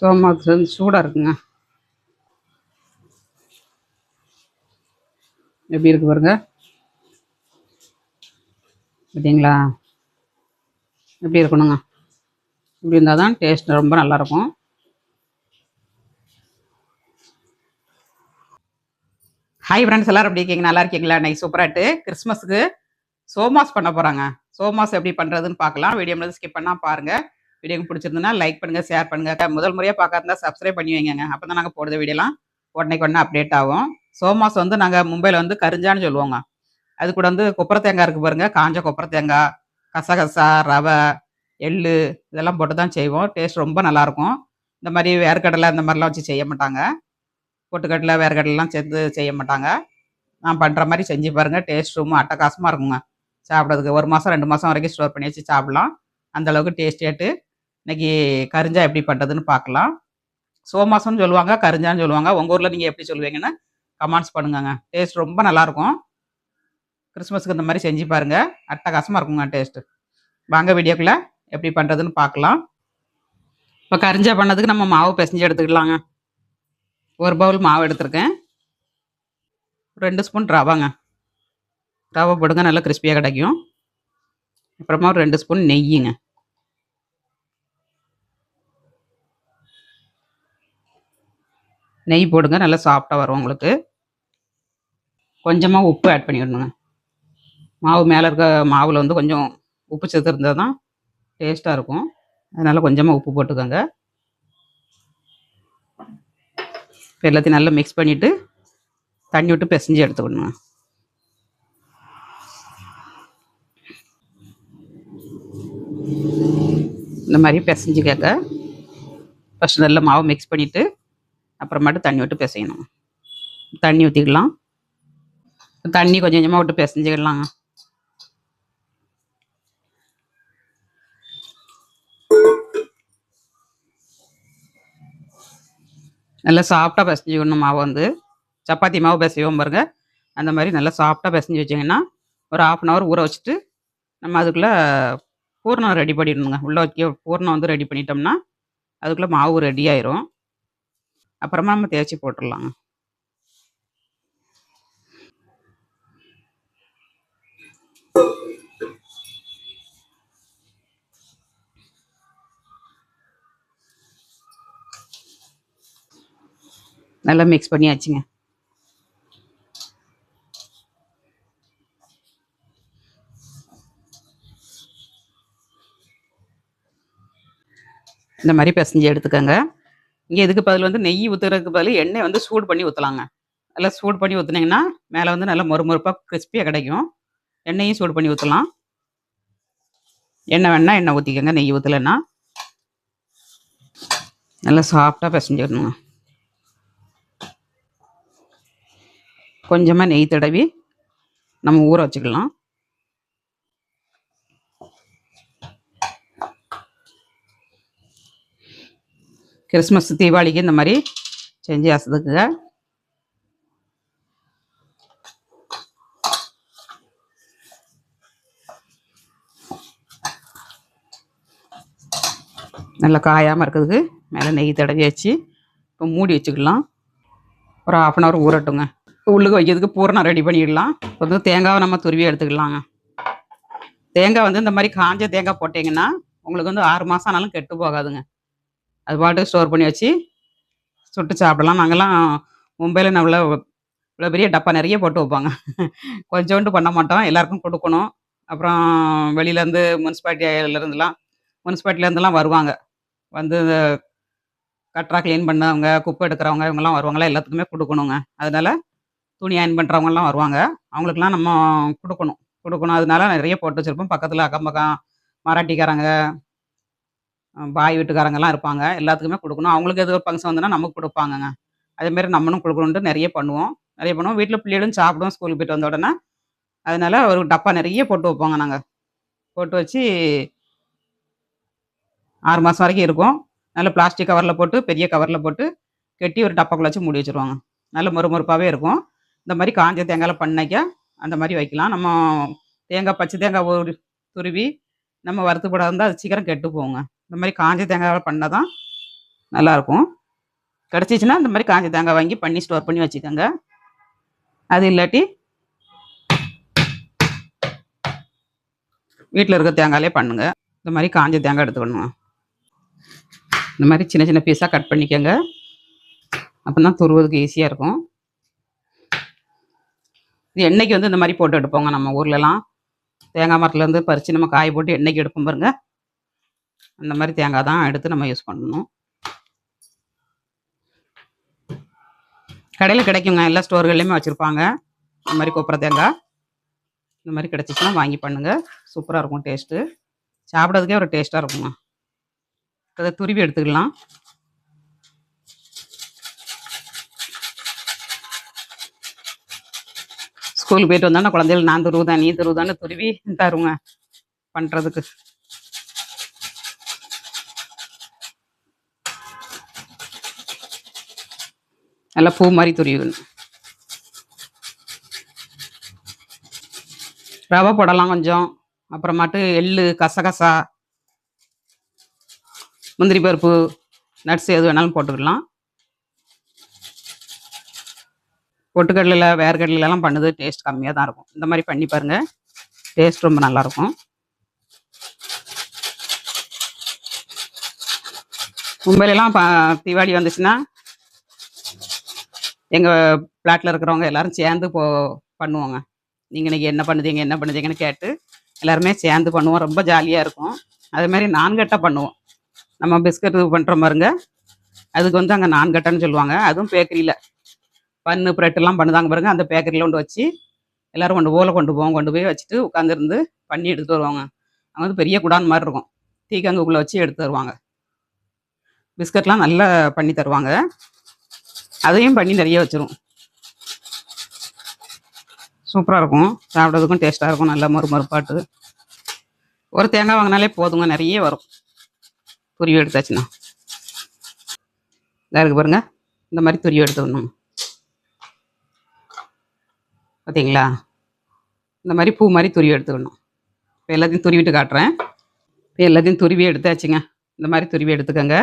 சோமாஸ் வந்து சூடாக இருக்குங்க. எப்படி இருக்கு பாருங்க. பார்த்தீங்களா? எப்படி இருக்கணுங்க. இப்படி இருந்தால் தான் டேஸ்ட் ரொம்ப நல்லாயிருக்கும் ஹாய் ஃப்ரெண்ட்ஸ் எல்லோரும் எப்படி இருக்கீங்க? நல்லா இருக்கீங்களா? இன்னைக்கு சூப்பராகிட்டு கிறிஸ்மஸுக்கு சோமாஸ் பண்ண போகிறாங்க சோமாஸ் எப்படி பண்ணுறதுன்னு பார்க்கலாம். வீடியோ ஸ்கிப் பண்ணால் பாருங்கள் வீடியோ பிடிச்சிருந்தனா லைக் பண்ணுங்கள் ஷேர் பண்ணுங்கள் முதல் முறையாக பார்க்காருந்தா சப்ஸ்கிரைப் பண்ணி வைங்க அப்போ தான் நாங்கள் போடுற வீடியோலாம் உடனே உடனே அப்டேட் ஆகும். சோமாஸ் வந்து நாங்கள் மும்பையில் வந்து கரிஞ்சான்னு சொல்லுவோங்க. அது கூட வந்து கொப்பரை தேங்காய் இருக்குது பாருங்கள் காஞ்ச கொப்பரை தேங்காய் கசகசா ரவை எள் இதெல்லாம் போட்டு தான் செய்வோம். டேஸ்ட் ரொம்ப நல்லாயிருக்கும். இந்த மாதிரி வேர்க்கடலை இந்த மாதிரிலாம் வச்சு செய்ய மாட்டாங்க. பொட்டுக்கடலை வேர்க்கடலைலாம் சேர்த்து செய்ய மாட்டாங்க. நான் பண்ணுற மாதிரி செஞ்சு பாருங்கள் டேஸ்ட் ரொம்ப அட்டகாசமாக இருக்குங்க. சாப்பிட்றதுக்கு ஒரு மாதம் ரெண்டு மாதம் வரைக்கும் ஸ்டோர் பண்ணி வச்சு சாப்பிட்லாம். அந்த அளவுக்கு இன்னைக்கு கரிஞ்சா எப்படி பண்ணுறதுன்னு பார்க்கலாம். சோமாசம்னு சொல்லுவாங்க கரிஞ்சான்னு சொல்லுவாங்க. உங்கள் ஊரில் நீங்கள் எப்படி சொல்லுவீங்கன்னு கமெண்ட்ஸ் பண்ணுங்கங்க. டேஸ்ட் ரொம்ப நல்லாயிருக்கும். கிறிஸ்மஸ்க்கு இந்த மாதிரி செஞ்சு பாருங்கள் அட்டகாசமாக இருக்குங்க டேஸ்ட்டு வாங்க வீடியோக்குள்ளே எப்படி பண்ணுறதுன்னு பார்க்கலாம். இப்போ கரிஞ்சா பண்ணதுக்கு நம்ம மாவு பிசைஞ்சு எடுத்துக்கலாங்க. ஒரு பவுல் மாவு எடுத்திருக்கேன். ரெண்டு ஸ்பூன் ரவாங்க. ரவை போடுங்க நல்லா கிறிஸ்பியாக கிடைக்கும். அப்புறமா ஒரு ரெண்டு ஸ்பூன் நெய்யுங்க. நெய் போடுங்க நல்லா சாஃப்டாக வரும் உங்களுக்கு. கொஞ்சமாக உப்பு ஆட் பண்ணிடணுங்க. மாவு மேலே இருக்க மாவில் வந்து கொஞ்சம் உப்பு சேர்த்து இருந்தால் தான் டேஸ்ட்டாக இருக்கும். அதனால் கொஞ்சமாக உப்பு போட்டுக்கோங்க. இப்போ எல்லாத்தையும் நல்லா மிக்ஸ் பண்ணிவிட்டு தண்ணி விட்டு பிசைஞ்சு எடுத்துக்கணுங்க. இந்த மாதிரி பிசைஞ்சு கேட்க ஃபஸ்ட்டு நல்லா மாவு மிக்ஸ் பண்ணிவிட்டு அப்புறமேட்டு தண்ணி விட்டு பிசையணும். தண்ணி ஊற்றிக்கலாம் தண்ணி கொஞ்சம் கொஞ்சமாக விட்டு பிசைஞ்சிக்கலாங்க நல்லா சாஃப்டாக பிசைஞ்சுக்கணும் மாவு வந்து. சப்பாத்தி மாவு பிசைவோம் பாருங்க. அந்த மாதிரி நல்லா சாஃப்டாக பிசைஞ்சு வச்சிங்கன்னா ஒரு ஆஃப் அன் ஹவர் ஊற வச்சுட்டு நம்ம அதுக்குள்ளே பூர்ணம் ரெடி பண்ணிடணுங்க. உள்ளே வைக்க பூர்ணம் வந்து ரெடி பண்ணிட்டோம்னா அதுக்குள்ளே மாவு ரெடி ஆயிரும். அப்புறமா நம்ம தேய்ச்சி போட்டுடலாங்க நல்லா மிக்ஸ் பண்ணியாச்சுங்க. இந்த மாதிரி பிசைஞ்சு எடுத்துக்கோங்க. இங்கே இதுக்கு பதில் வந்து நெய் ஊற்றுறதுக்கு பதில் எண்ணெய் வந்து சூடு பண்ணி ஊற்றலாங்க நல்லா சூடு பண்ணி ஊற்றுனீங்கன்னா மேலே வந்து நல்லா மொறுமொறுப்பாக கிறிஸ்பியாக கிடைக்கும். எண்ணெயும் சூடு பண்ணி ஊற்றலாம் எண்ணெய் வேணால் எண்ணெய் ஊற்றிக்கோங்க நெய் ஊற்றலைன்னா நல்லா சாஃப்டாக பிசைஞ்சிடணுங்க கொஞ்சமாக நெய் தடவி நம்ம ஊற வச்சுக்கலாம். கிறிஸ்மஸ் தீபாவளிக்கு இந்த மாதிரி செஞ்சு அசதுக்குங்க நல்லா காயாமல் இருக்கிறதுக்கு மேலே நெய் தடவி வச்சு இப்போ மூடி வச்சுக்கலாம். ஒரு ஆஃப் அன் ஹவர் ஊறட்டுங்க. இப்போ உள்ளுக்கு வைக்கிறதுக்கு பூரணம் ரெடி பண்ணிடலாம். இப்போ வந்து தேங்காவை நம்ம துருவி எடுத்துக்கலாங்க. தேங்காய் வந்து இந்த மாதிரி காஞ்ச தேங்காய் போட்டிங்கன்னா உங்களுக்கு வந்து ஆறு மாதம் ஆனாலும் கெட்டு போகாதுங்க. அது பாட்டு ஸ்டோர் பண்ணி வச்சு சுட்டு சாப்பிடலாம். நாங்கள்லாம் மும்பையில் நல்லா இவ்வளோ பெரிய டப்பா நிறைய போட்டு வைப்பாங்க. கொஞ்சோண்டு பண்ண மாட்டோம். எல்லாருக்கும் கொடுக்கணும். அப்புறம் வெளியிலேருந்து முனிசிபாலிட்டியிலேருந்துலாம் முனிசிபாலிட்டிலேருந்துலாம் வருவாங்க. வந்து கட்ரா க்ளீன் பண்ணவங்க குப்பை எடுக்கிறவங்க இவங்கெல்லாம் வருவாங்களா? எல்லாத்துக்குமே கொடுக்கணுங்க. அதனால துணி அயன் பண்ணுறவங்கலாம் வருவாங்க. அவங்களுக்குலாம் நம்ம கொடுக்கணும். கொடுக்கணும். அதனால நிறைய போட்டு வச்சுருப்போம். பக்கத்தில் அக்கம் பக்கம் மராட்டிக்காரங்க பாய் வீட்டுக்காரங்கெல்லாம் இருப்பாங்க. எல்லாத்துக்குமே கொடுக்கணும். அவங்களுக்கு எது ஒரு ஃபங்க்ஷன் வந்துன்னா நமக்கு கொடுப்பாங்கங்க. அதேமாரி நம்மளும் கொடுக்கணுன்ட்டு நிறைய பண்ணுவோம். நிறைய பண்ணுவோம். வீட்டில் பிள்ளைகளும் சாப்பிடுவோம். ஸ்கூலுக்கு போயிட்டு வந்த உடனே. அதனால ஒரு டப்பா நிறைய போட்டு வைப்போங்க நாங்கள் போட்டு வச்சு ஆறு மாதம் வரைக்கும் இருக்கும். நல்ல பிளாஸ்டிக் கவரில் போட்டு பெரிய கவரில் போட்டு கட்டி ஒரு டப்பாக்குள்ள வச்சு மூடி வச்சுருவாங்க. நல்ல மொறுமொறுப்பாகவே இருக்கும். இந்த மாதிரி காஞ்ச தேங்காயில் பண்ணைக்க அந்த மாதிரி வைக்கலாம். நம்ம தேங்காய் பச்சை தேங்காய் ஒரு துருவி நம்ம வறுத்து போடாது அது சீக்கிரம் கெட்டு போகுங்க. இந்த மாதிரி காஞ்ச தேங்காயால் பண்ணால் தான் நல்லாயிருக்கும். கிடச்சிச்சின்னா இந்த மாதிரி காஞ்ச தேங்காய் வாங்கி பண்ணி ஸ்டோர் பண்ணி வச்சுக்கோங்க. அது இல்லாட்டி வீட்டில் இருக்க தேங்காயிலே பண்ணுங்க. இந்த மாதிரி காஞ்ச தேங்காய் எடுத்துக்கணும் இந்த மாதிரி சின்ன சின்ன பீஸாக கட் பண்ணிக்கோங்க. அப்போ தான் துருவதுக்கு ஈஸியாக இருக்கும். இது எண்ணெய்க்கு வந்து இந்த மாதிரி போட்டு எடுப்போங்க. நம்ம ஊர்லலாம் தேங்காய் மரத்துலேருந்து பறித்து நம்ம காய போட்டு எண்ணெய்க்கு எடுப்போம் பாருங்கள் அந்த மாதிரி தேங்காய் தான் எடுத்து நம்ம யூஸ் பண்ணணும். கடையில் கிடைக்குங்க. எல்லா ஸ்டோர்கள்லையுமே வச்சுருப்பாங்க. இந்த மாதிரி கொப்பரை தேங்காய். இந்த மாதிரி கிடச்சிச்சுன்னா வாங்கி பண்ணுங்கள் சூப்பராக இருக்கும் டேஸ்ட்டு சாப்பிட்றதுக்கே ஒரு டேஸ்ட்டாக இருக்குங்க. அதை துருவி எடுத்துக்கலாம். ஸ்கூலுக்கு போயிட்டு வந்தோன்னா குழந்தைகள் நான் துருவுதான் நீ துருவுதான்னு துருவி தருங்க பண்ணுறதுக்கு நல்லா பூ மாதிரி துருவிக்கணும் ரவை போடலாம் கொஞ்சம். அப்புறமாட்டு எள்ளு கசகசா முந்திரி பருப்பு நட்ஸ் எது வேணாலும் போட்டுக்கலாம் பொட்டுக்கடலில் வேர்க்கடலாம் பண்ணுது டேஸ்ட் கம்மியாக தான் இருக்கும். இந்த மாதிரி பண்ணி பாருங்கள் டேஸ்ட் ரொம்ப நல்லாயிருக்கும் மும்பையிலலாம் இப்போ தீபாவளி வந்துச்சுன்னா எங்கள் பிளாட்டில் இருக்கிறவங்க எல்லாரும் சேர்ந்து போ பண்ணுவோங்க. நீங்கள் இன்றைக்கி என்ன பண்ணுதீங்க என்ன பண்ணுதீங்கன்னு கேட்டு எல்லாருமே சேர்ந்து பண்ணுவோம். ரொம்ப ஜாலியாக இருக்கும். அதே மாதிரி நான்கட்டை பண்ணுவோம். நம்ம பிஸ்கட் பண்ணுற பாருங்க. அதுக்கு வந்து அங்கே நான்கட்டைன்னு சொல்லுவாங்க. அதுவும் பேக்கரியில் பன்னு ப்ரெட்டெல்லாம் பண்ணுதாங்க பாருங்க. அந்த பேக்கரியில் கொண்டு வச்சு எல்லோரும் கொண்டு ஓலை கொண்டு போவோம். கொண்டு போய் வச்சுட்டு உட்காந்துருந்து பண்ணி எடுத்து வருவாங்க. அங்கே வந்து பெரிய குடான் மாதிரி இருக்கும். தீக்கங்குக்குள்ளே வச்சு எடுத்து தருவாங்க பிஸ்கட்லாம் நல்லா பண்ணி தருவாங்க. அதையும் பண்ணி நிறைய வச்சிரும். சூப்பராக இருக்கும். சாப்பிட்றதுக்கும் டேஸ்ட்டாக இருக்கும். நல்லா மறு மறுப்பாட்டு. ஒரு தேங்காய் வாங்கினாலே போதுங்க. நிறைய வரும். துருவி எடுத்தாச்சுன்னா. இதாக இருக்கு பாருங்க. இந்த மாதிரி துருவி எடுத்துக்கணும் பார்த்தீங்களா இந்த மாதிரி பூ மாதிரி துருவி எடுத்துக்கணும் இப்போ எல்லாத்தையும் துருவிட்டு காட்டுறேன். இப்போ எல்லாத்தையும் துருவி எடுத்தாச்சுங்க. இந்த மாதிரி துருவி எடுத்துக்கோங்க.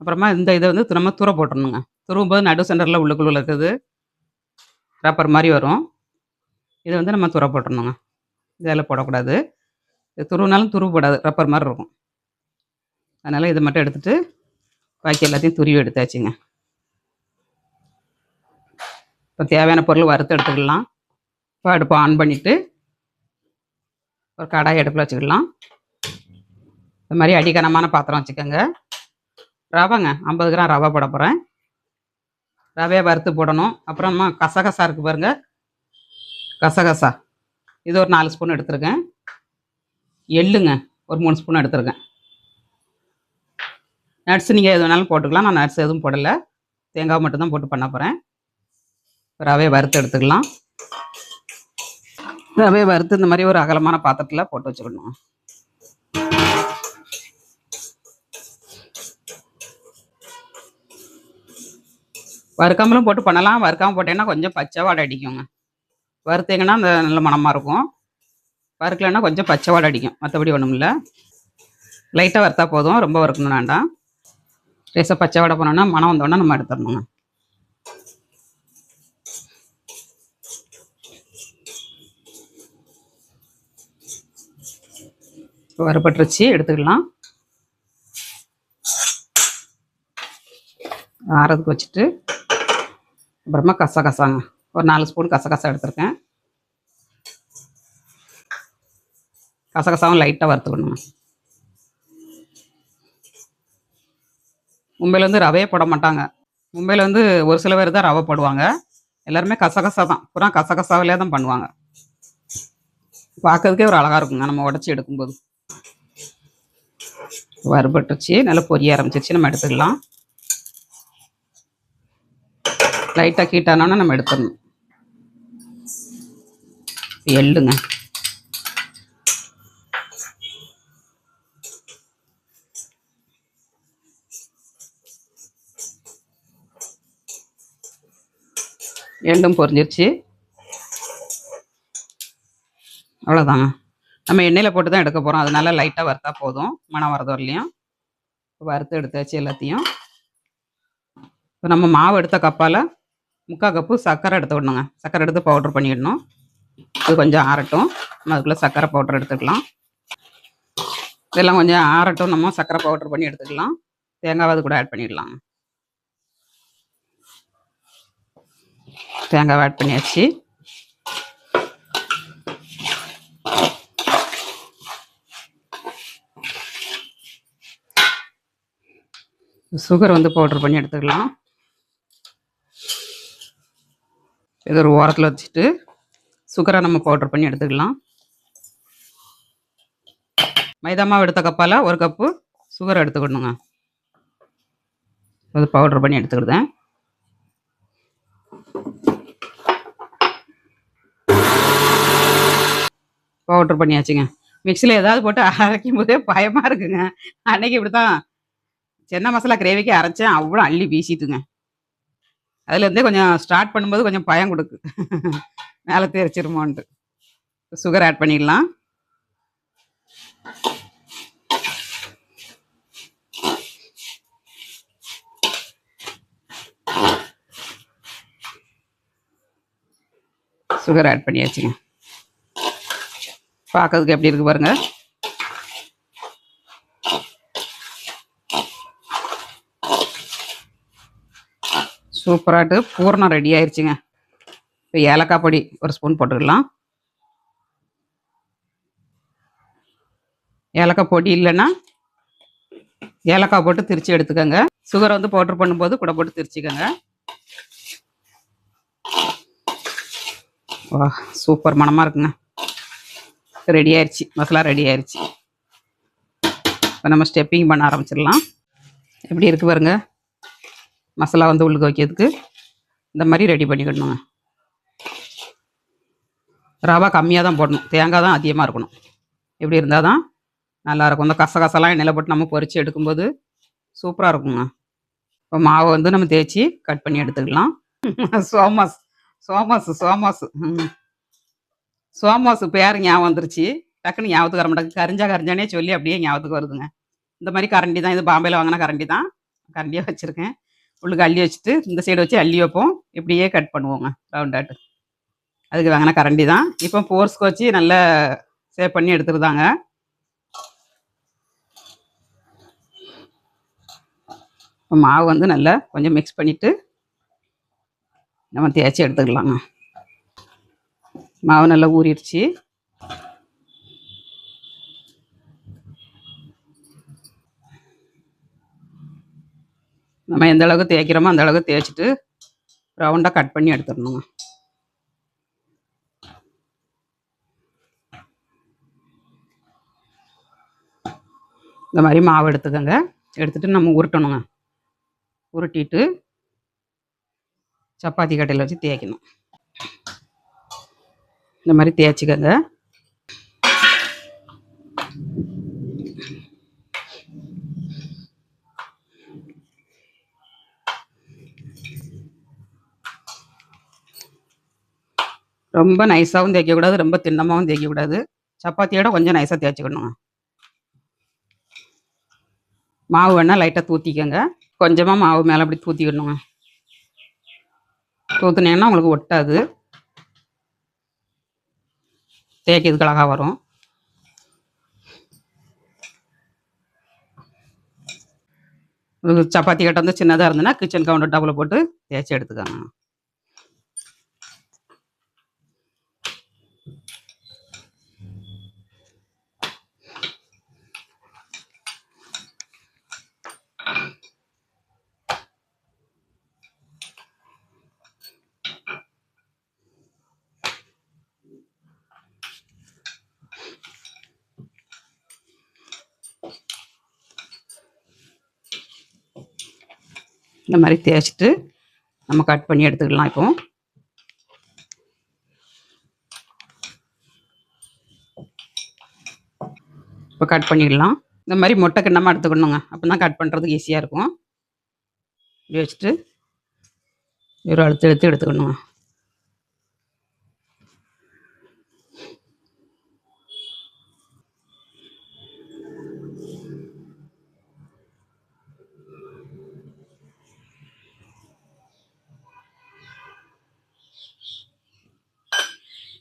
அப்புறமா இந்த இதை வந்து நம்ம தூர போட்டுடணுங்க துருவும் போது நடு சென்டரில் உள்ளுக்குள்ள இருக்குது ரப்பர் மாதிரி வரும். இதை வந்து நம்ம துற போட்டுடணுங்க இதில் போடக்கூடாது. இது துருவினாலும் துருவு போடாது ரப்பர் மாதிரி இருக்கும். அதனால் இதை மட்டும் எடுத்துட்டு பாக்கி எல்லாத்தையும் துருவி எடுத்தாச்சுங்க. இப்போ தேவையான பொருள் வறுத்து எடுத்துக்கலாம். இப்போ அடுப்பை ஆன் பண்ணிவிட்டு ஒரு கடாய் அடுப்பில் வச்சுக்கலாம். இந்த மாதிரி அடிக்கனமான பாத்திரம் வச்சுக்கோங்க. ரவைங்க ஐம்பது கிராம் ரவை போட போகிறேன் ரவையை வறுத்து போடணும். அப்புறமா கசகசா இருக்குது பாருங்கள் கசகசா. இது ஒரு நாலு ஸ்பூன் எடுத்துருக்கேன். எள்ளுங்க ஒரு மூணு ஸ்பூன் எடுத்துருக்கேன். நட்ஸ் நீங்கள் எது வேணாலும் போட்டுக்கலாம். நான் நட்ஸ் எதுவும் போடலை. தேங்காய் மட்டும்தான் போட்டு பண்ண போகிறேன் ரவையை வறுத்து எடுத்துக்கலாம். ரவையை வறுத்து இந்த மாதிரி ஒரு அகலமான பாத்திரத்தில் போட்டு வச்சுக்கணும். வறுக்காமலும் போட்டு பண்ணலாம். வறுக்காமல் போட்டேன்னா கொஞ்சம் பச்சை வாடை அடிக்குங்க. வறுத்தீங்கன்னா அந்த நல்ல மணமாக இருக்கும். வறுக்கலைன்னா கொஞ்சம் பச்சை வாடை அடிக்கும். மற்றபடி ஒன்றும் இல்லை. லைட்டாக வறுத்தா போதும். ரொம்ப வறுக்கணும் வேண்டாம். லேசாக பச்சை வாடை போனோன்னா மனம் வந்தோடனே நம்ம எடுத்துடணுங்க. இப்போ வறுபட்டுருச்சு. எடுத்துக்கலாம். ஆறதுக்கு வச்சுட்டு அப்புறமா கசகசாங்க. ஒரு நாலு ஸ்பூன் கசகசா எடுத்திருக்கேன். கசகசாவும் லைட்டாக வறுத்துக்கணும்? மும்பையில் வந்து ரவையே போட மாட்டாங்க. மும்பையில் வந்து ஒரு சில பேர் தான் ரவை போடுவாங்க. எல்லாருமே கசகசா தான். பூரா கசகசாவிலே தான் பண்ணுவாங்க. பார்க்கறதுக்கே ஒரு அழகாக இருக்குங்க. நம்ம உடச்சி எடுக்கும்போது. வறுபட்டுச்சு நல்லா பொரிய ஆரம்பிச்சிருச்சு. நம்ம எடுத்துக்கலாம். லைட்டாக கீட்டானோன்னா நம்ம எடுத்துடணும். எள்ளுங்க. எள்ளும் பொரிஞ்சிருச்சு. அவ்வளோதாங்க நம்ம எண்ணெயில் போட்டு தான் எடுக்க போகிறோம் அதனால லைட்டாக வறுத்தா போதும். மணம் வரதோ இல்லையும் வறுத்து எடுத்தாச்சு எல்லாத்தையும். இப்போ நம்ம மாவு எடுத்த கப்பால் முக்கால் கப்பு சர்க்கரை எடுத்துக்கணுங்க சர்க்கரை எடுத்து பவுட்ரு பண்ணிடணும். இது கொஞ்சம் ஆறட்டும். நம்ம அதுக்குள்ளே சர்க்கரை பவுட்ரு எடுத்துக்கலாம். இதெல்லாம் கொஞ்சம் ஆறட்டும். நம்ம சர்க்கரை பவுட்ரு பண்ணி எடுத்துக்கலாம். தேங்காய் அது கூட ஆட் பண்ணிடலாம் தேங்காய் ஆட் பண்ணியாச்சு. சுகர் வந்து பவுட்ரு பண்ணி எடுத்துக்கலாம். இது ஒரு ஓரத்தில் வச்சுட்டு சுகரை நம்ம பவுட்ரு பண்ணி எடுத்துக்கலாம். மைதா மாவு எடுத்த கப்பால் ஒரு கப்பு சுகர் எடுத்துக்கணுங்க. அது பவுட்ரு பண்ணி எடுத்துக்கிட்டேன் பவுட்ரு பண்ணியாச்சுங்க. மிக்சியில் ஏதாவது போட்டு அரைக்கும் போதே பயமாக இருக்குங்க. அன்னைக்கு இப்படி தான் சென்னை மசாலா கிரேவிக்கு அரைச்சேன். அவ்வளோ அள்ளி வீசிட்டுங்க. அதுலேருந்தே கொஞ்சம் ஸ்டார்ட் பண்ணும்போது கொஞ்சம் பயம் கொடுக்கு. மேலே தெரிச்சிருமோன்ட்டு சுகர் ஆட் பண்ணிடலாம். சுகர் ஆட் பண்ணியாச்சுங்க. பார்க்கறதுக்கு எப்படி இருக்கு பாருங்கள் சூப்பராகிட்டு பூர்ணம் ரெடி ஆயிடுச்சுங்க இப்போ ஏலக்காய் பொடி ஒரு ஸ்பூன் போட்டுக்கலாம். ஏலக்காய் பொடி இல்லைன்னா ஏலக்காய் போட்டு திரிச்சு எடுத்துக்கோங்க. சுகர் வந்து பவுட்ரு பண்ணும்போது கூட போட்டு திரிச்சுக்கோங்க. வா சூப்பர் மணமாக இருக்குங்க. ரெடி ஆயிடுச்சு மசாலா ரெடி ஆயிடுச்சு இப்போ நம்ம ஸ்டெப்பிங் பண்ண ஆரம்பிச்சிடலாம். எப்படி இருக்கு பாருங்கள் மசாலா வந்து உள்ளுக்கு வைக்கிறதுக்கு இந்த மாதிரி ரெடி பண்ணிக்கணுங்க. ரவா கம்மியாக தான் போடணும். தேங்காய் தான் அதிகமாக இருக்கணும். எப்படி இருந்தால் தான் நல்லாயிருக்கும் இந்த கசகசலாம் எண்ணெயில் போட்டு நம்ம பொறிச்சு எடுக்கும்போது சூப்பராக இருக்குங்க. இப்போ மாவை வந்து நம்ம தேய்ச்சி கட் பண்ணி எடுத்துக்கலாம். சோமாஸ் சோமாஸ் சோமாஸ். ம் சோமாஸ் பேர் ஞாபகம் வந்துருச்சு? டக்குன்னு ஞாபகத்துக்கு வர மாட்டேங்குது. கரிஞ்சா கரிஞ்சானே சொல்லி அப்படியே ஞாபகத்துக்கு வருதுங்க. இந்த மாதிரி கரண்டி தான். இது பாம்பேயில் வாங்கின கரண்டி தான். கரண்டியாக வச்சுருக்கேன். உள்ளுக்கு அள்ளி வச்சுட்டு இந்த சைடு வச்சு அள்ளி வைப்போம். இப்படியே கட் பண்ணுவோங்க ரவுண்டாட்டு அதுக்கு வாங்கினா கரண்டி தான். இப்போ போர்ஸ்க்கு வச்சு நல்லா சேவ் பண்ணி எடுத்துருதாங்க. இப்போ மாவு வந்து நல்லா கொஞ்சம் மிக்ஸ் பண்ணிவிட்டு நம்ம தேய்ச்சி எடுத்துக்கலாங்க. மாவு நல்லா ஊறிடுச்சு. நம்ம எந்த அளவுக்கு தேய்க்கிறோமோ அந்த அளவுக்கு தேய்ச்சிட்டு ரவுண்டாக கட் பண்ணி எடுத்துடணுங்க. இந்த மாதிரி மாவு எடுத்துக்கோங்க. எடுத்துட்டு நம்ம உருட்டணுங்க. உருட்டிட்டு சப்பாத்தி கட்டையில் வச்சு தேய்க்கணும். இந்த மாதிரி தேய்ச்சிக்கோங்க. ரொம்ப நைஸாகவும் தேய்க்கக்கூடாது ரொம்ப திண்ணமாகவும் தேய்க்கக்கூடாது. சப்பாத்தியோட கொஞ்சம் நைஸாக தேய்ச்சிக்கணுங்க. மாவு வேணால் லைட்டாக தூத்திக்கோங்க. கொஞ்சமாக மாவு மேலே அப்படி தூத்திக்கணுங்க. தூத்துனீங்கன்னா உங்களுக்கு ஒட்டாது. தேய்க்கிறதுக்கு அழகாக வரும். சப்பாத்தி கட்டை வந்து சின்னதாக இருந்ததுன்னா கிச்சன் கவுண்டர் டபுள் போட்டு தேய்ச்சி எடுத்துக்கோங்க. இந்த மாதிரி தேய்ச்சிட்டு நம்ம கட் பண்ணி எடுத்துக்கலாம் இப்போ. இப்போ கட் பண்ணிடலாம். இந்த மாதிரி மொட்டை கிண்ணமாக எடுத்துக்கணுங்க. அப்போ தான் கட் பண்ணுறதுக்கு ஈஸியாக இருக்கும். வச்சுட்டு ஒரு அழுத்து எடுத்து எடுத்துக்கணுங்க.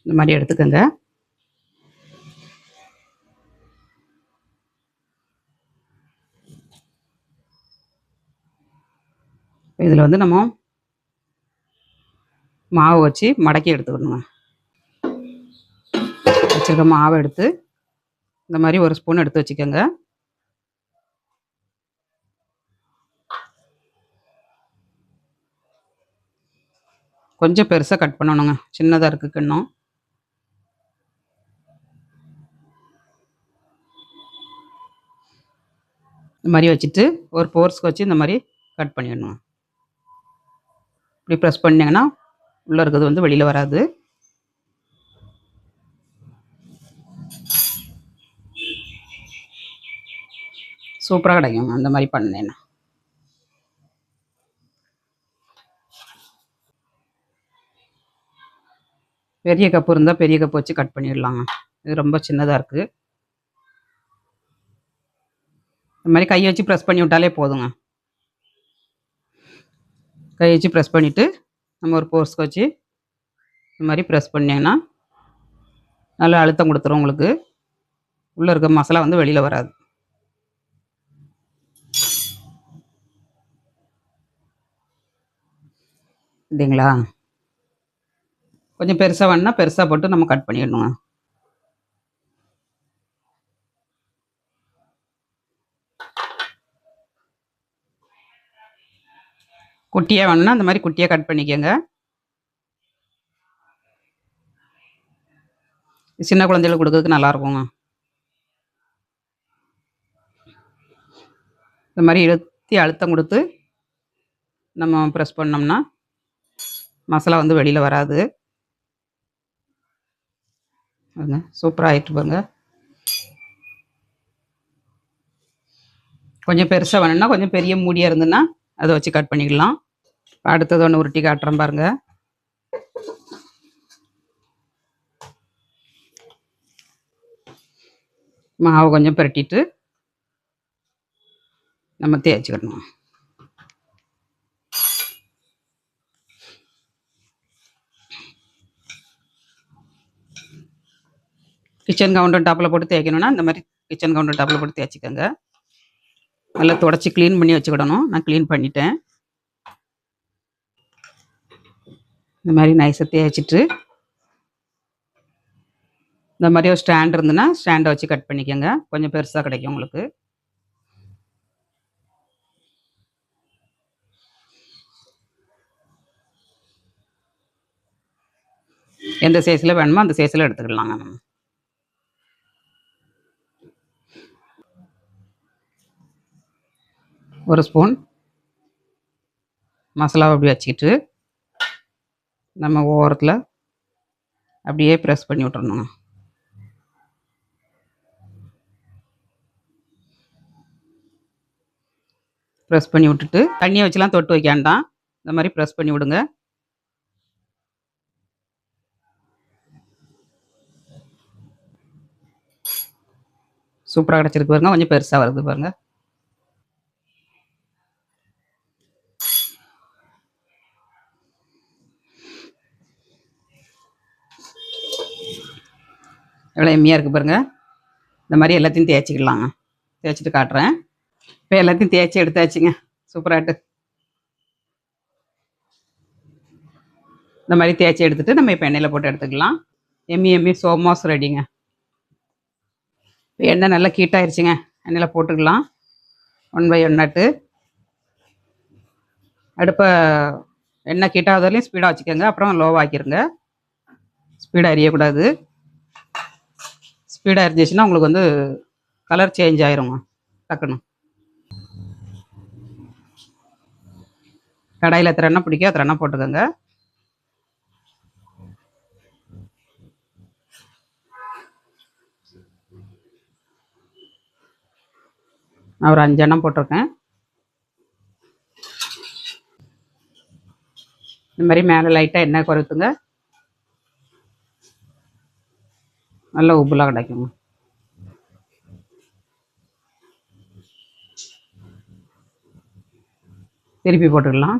இந்த மாதிரி எடுத்துக்கோங்க. இதில் வந்து நம்ம மாவு வச்சு மடக்கி எடுத்துக்கணுங்க. வச்சுருக்க மாவை எடுத்து இந்த மாதிரி ஒரு ஸ்பூன் எடுத்து வச்சுக்கோங்க. கொஞ்சம் பெருசாக கட் பண்ணணுங்க. சின்னதாக இருக்குது கிண்ணம் இந்த மாதிரி வச்சுட்டு ஒரு ஃபோர்ஸ்க்கு வச்சு இந்த மாதிரி கட் பண்ணிடணும். இப்படி ப்ரெஸ் பண்ணிங்கன்னா உள்ளே இருக்கிறது வந்து வெளியில் வராது. சூப்பராக கிடைக்கும். அந்த மாதிரி பண்ணேன்னா. பெரிய கப்பு இருந்தால் பெரிய கப்பு வச்சு கட் பண்ணிடலாங்க. இது ரொம்ப சின்னதாக இருக்குது இந்த மாதிரி கையை வச்சு ப்ரெஸ் பண்ணி விட்டாலே போதுங்க. கையை வச்சு ப்ரெஸ் பண்ணிவிட்டு நம்ம ஒரு போர்ஸ்க்கு வச்சு இந்த மாதிரி ப்ரெஸ் பண்ணிங்கன்னா நல்லா அழுத்தம் கொடுத்துரும் உங்களுக்கு. உள்ளே இருக்க மசாலா வந்து வெளியில் வராது. இல்லைங்களா? கொஞ்சம் பெருசாக வேணுன்னா பெருசாக போட்டு நம்ம கட் பண்ணிடணுங்க. குட்டியாக வேணும்னா அந்த மாதிரி குட்டியாக கட் பண்ணிக்கோங்க. சின்ன குழந்தைகளுக்கு கொடுக்கறதுக்கு நல்லா இருக்குங்க. இந்த மாதிரி இழுத்தி அழுத்தம் கொடுத்து நம்ம ப்ரெஸ் பண்ணோம்னா மசாலா வந்து வெளியில் வராது. பாருங்க சூப்பராக ஆகிட்டு பாருங்க. கொஞ்சம் பெருசாக வேணும்னா கொஞ்சம் பெரிய மூடியாக இருந்துன்னா அதை வச்சு கட் பண்ணிக்கலாம். அடுத்தது ஒன்று உருட்டி காட்டுறேன் பாருங்க. மாவு கொஞ்சம் பிரட்டிட்டு நம்ம தேய்ச்சிக்கணும். கிச்சன் கவுண்டர் டாப்பில் போட்டு தேய்க்கணும்னா இந்த மாதிரி கிச்சன் கவுண்டர் டாப்பில் போட்டு தேய்ச்சிக்கோங்க. நல்லா தொடச்சி க்ளீன் பண்ணி வச்சுக்கிடணும். நான் க்ளீன் பண்ணிட்டேன். இந்த மாதிரி நைஸை தேய்ச்சிட்டு. இந்த மாதிரி ஒரு ஸ்டாண்ட் இருந்துன்னா ஸ்டாண்டை வச்சு கட் பண்ணிக்கோங்க. கொஞ்சம் பெருசாக கிடைக்கும் உங்களுக்கு. எந்த சைஸில் வேணுமோ அந்த சைஸில் எடுத்துக்கலாங்க. நம்ம ஒரு ஸ்பூன் மசாலாவை அப்படி வச்சுக்கிட்டு நம்ம ஓரத்தில் அப்படியே ப்ரெஸ் பண்ணி விட்டுறணும் ப்ரெஸ் பண்ணி விட்டுட்டு தண்ணியை வச்சுலாம் தொட்டு வைக்க வேண்டாம். இந்த மாதிரி ப்ரெஸ் பண்ணி விடுங்க. சூப்பராக கிடச்சிருக்கு பாருங்க. கொஞ்சம் பெருசாக வருது பாருங்கள் எவ்வளோ எம்மியாக இருக்குது பாருங்க. இந்த மாதிரி எல்லாத்தையும் தேய்ச்சிக்கலாங்க. தேய்ச்சிட்டு காட்டுறேன். இப்போ எல்லாத்தையும் தேய்ச்சி எடுத்தாச்சுங்க. சூப்பராகிட்டு இந்த மாதிரி தேய்ச்சி எடுத்துட்டு நம்ம இப்போ எண்ணெயில் போட்டு எடுத்துக்கலாம். எம்மி எம்மி சோமாஸ் ரெடிங்க இப்போ எண்ணெய் நல்லா கீட்டாயிருச்சுங்க எண்ணெயில் போட்டுக்கலாம். ஒன் பை ஒன் நட்டு அடுப்பை எண்ணெய் கீட்டாவது வரையும் ஸ்பீடாக வச்சுக்கோங்க. அப்புறம் லோவாக ஆக்கிருங்க. ஸ்பீடாக எரியக்கூடாது. ஸ்பீடாக இருந்துச்சுன்னா உங்களுக்கு வந்து கலர் சேஞ்ச் ஆயிருங்க டக்குன்னு. கடாயில் எத்தனை எண்ணெய் பிடிக்கோ அத்தனை எண்ணெய் போட்டுக்கோங்க. நான் ஒரு அஞ்சு எண்ணம் போட்டிருக்கேன். இந்த மாதிரி மேலே லைட்டாக எண்ணெய் குறைத்துங்க நல்ல உப்புலாம் கிடைக்குங்க. திருப்பி போட்டுக்கலாம்.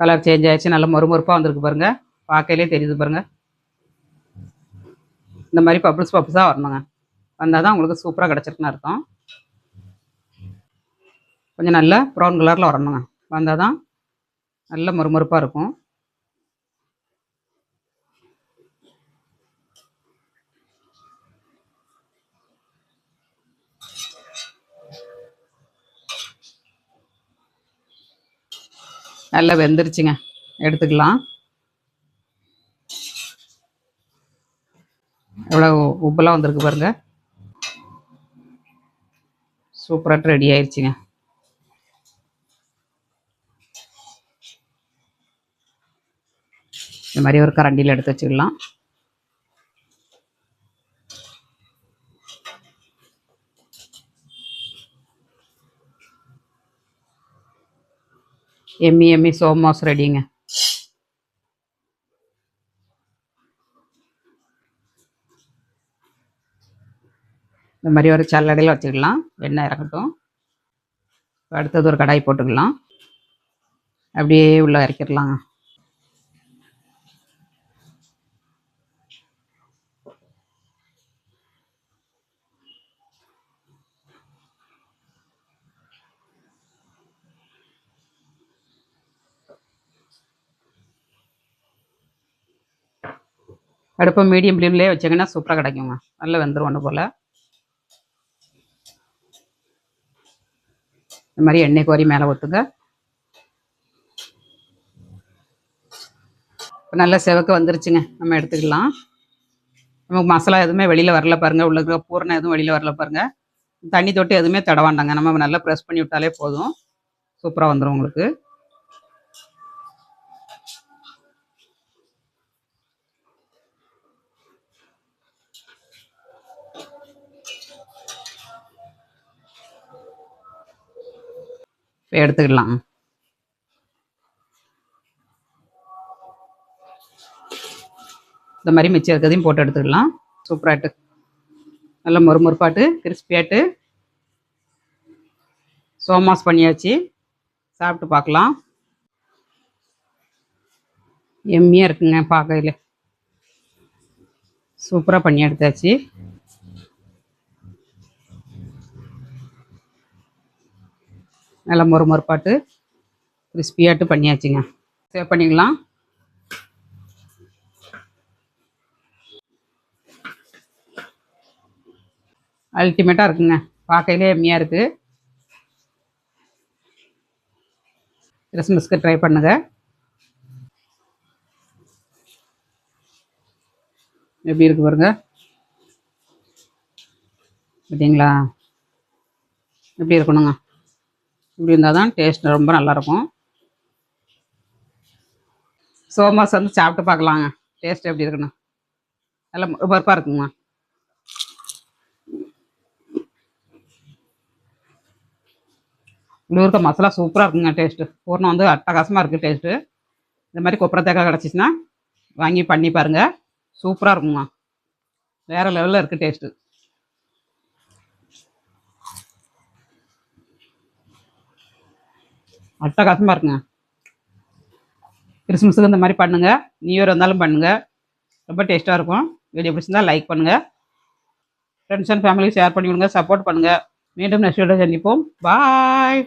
கலர் சேஞ்ச் ஆகிடுச்சு நல்லா மொறுமொறுப்பாக வந்திருக்கு பாருங்கள் பார்க்கையிலே தெரியுது பாருங்கள் இந்த மாதிரி பப்புள்ஸ் பப்புஸாக வரணுங்க. வந்தால் தான் உங்களுக்கு சூப்பராக கிடச்சிருக்குன்னு அர்த்தம். கொஞ்சம் நல்ல ப்ரௌன் கலரில் வரணுங்க. வந்தால் தான் நல்ல மறுமறுப்பாக இருக்கும். நல்லா வெந்துருச்சுங்க. எடுத்துக்கலாம். எவ்வளோ உப்பெல்லாம் வந்திருக்கு பாருங்கள் சூப்பராக ரெடி ஆயிடுச்சுங்க இந்த மாதிரி ஒரு கரண்டியில் எடுத்து வச்சுக்கலாம். எம்மி எம்மி சோமாஸ் ரெடிங்க இந்த மாதிரி ஒரு சல்லடையில் வச்சுக்கலாம். வெண்ணெய் இறக்கட்டும். அடுத்தது ஒரு கடாய் போட்டுக்கலாம். அப்படியே உள்ளே இறக்கிடலாங்க. அடுப்பை மீடியம் ஃப்ளேம்லேயே வச்சிங்கன்னா சூப்பராக கிடைக்குங்க. நல்லா வெந்துடும் ஒன்று போல். இந்த மாதிரி எண்ணெய் கோரி மேலே ஊற்றுங்க இப்போ நல்லா செவக்க வந்துருச்சுங்க. நம்ம எடுத்துக்கலாம். நமக்கு மசாலா எதுவுமே வெளியில் வரல பாருங்கள் உள்ள இருக்க பூரணம் எதுவும் வெளியில் வரல பாருங்கள் தண்ணி தொட்டு எதுவுமே தடவாண்டாங்க. நம்ம நல்லா ப்ரெஸ் பண்ணி விட்டாலே போதும். சூப்பராக வந்துடும் உங்களுக்கு. எடுத்துக்கலாம். இந்த மாதிரி மிச்சம் இருக்கிறதையும் போட்டு எடுத்துக்கலாம். சூப்பராகிட்டு நல்ல மொறுமொறுப்பாட்டு கிறிஸ்பியாட்டு. சோமாஸ் பண்ணியாச்சு. சாப்பிட்டு பார்க்கலாம். எம்மியாக இருக்குங்க பார்க்கையில சூப்பராக பண்ணி எடுத்தாச்சு. நல்லா மொறுமொறுப்பாட்டு கிறிஸ்பியாட்டு பண்ணியாச்சுங்க. சேவ் பண்ணிக்கலாம். அல்டிமேட்டாக இருக்குங்க. பார்க்கையிலே எம்மியாக இருக்குது கிறிஸ்மஸ்க்கு ட்ரை பண்ணுங்க. எப்படி இருக்கு பாருங்க. பார்த்தீங்களா? எப்படி இருக்கணுங்க? இப்படி இருந்தால் தான் டேஸ்ட் ரொம்ப நல்லாயிருக்கும். சோமாஸ் வந்து சாப்பிட்டு பார்க்கலாங்க. டேஸ்ட் எப்படி இருக்குன்னு. நல்லா பருப்பாக இருக்குங்க இதில் இருக்க மசாலா சூப்பராக இருக்குங்க டேஸ்ட்டு பூர்ணம் வந்து அட்டகாசமாக இருக்குது டேஸ்ட்டு இந்த மாதிரி கொப்பரை தேக்காய் கிடச்சிச்சின்னா வாங்கி பண்ணி பாருங்கள் சூப்பராக இருக்குங்க வேறு லெவலில் இருக்குது டேஸ்ட்டு அட்டகாசமாக இருக்குங்க கிறிஸ்மஸுக்கு இந்த மாதிரி பண்ணுங்கள் நியூ இயர் வந்தாலும் பண்ணுங்கள் ரொம்ப டேஸ்ட்டாக இருக்கும். வீடியோ பிடிச்சிருந்தா லைக் பண்ணுங்கள் ஃப்ரெண்ட்ஸ் அண்ட் ஃபேமிலி ஷேர் பண்ணி விடுங்க சப்போர்ட் பண்ணுங்கள் மீண்டும் நெக்ஸ்ட் வீடியோ சந்திப்போம். பாய்